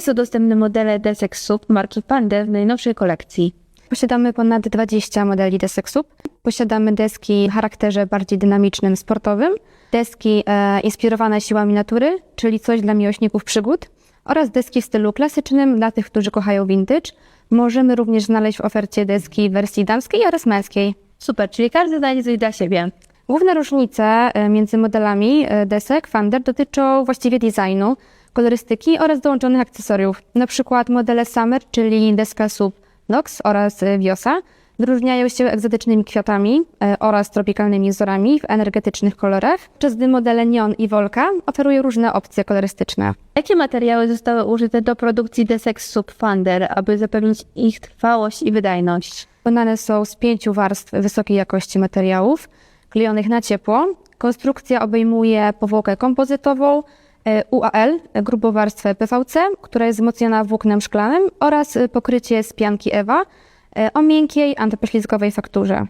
Są dostępne modele desek SUP marki Pander w najnowszej kolekcji. Posiadamy ponad 20 modeli desek SUP. Posiadamy deski w charakterze bardziej dynamicznym, sportowym, deski e, inspirowane siłami natury, czyli coś dla miłośników przygód, oraz deski w stylu klasycznym dla tych, którzy kochają vintage. Możemy również znaleźć w ofercie deski w wersji damskiej oraz męskiej. Super, czyli każdy znajdzie coś dla siebie. Główne różnice e, między modelami e, desek Thunder dotyczą właściwie designu, kolorystyki oraz dołączonych akcesoriów. Na przykład modele Summer, czyli deska SUP Nox oraz Wiosa, wyróżniają się egzotycznymi kwiatami e, oraz tropikalnymi wzorami w energetycznych kolorach, podczas gdy modele Neon i Volca oferują różne opcje kolorystyczne. Jakie materiały zostały użyte do produkcji desek SUP Thunder, aby zapewnić ich trwałość i wydajność? Wykonane są z pięciu warstw wysokiej jakości materiałów, klejonych na ciepło. Konstrukcja obejmuje powłokę kompozytową, UAL, e, grubą warstwę PVC, która jest wzmocniona włóknem szklanym oraz pokrycie z pianki EWA e, o miękkiej, antypoślizgowej fakturze.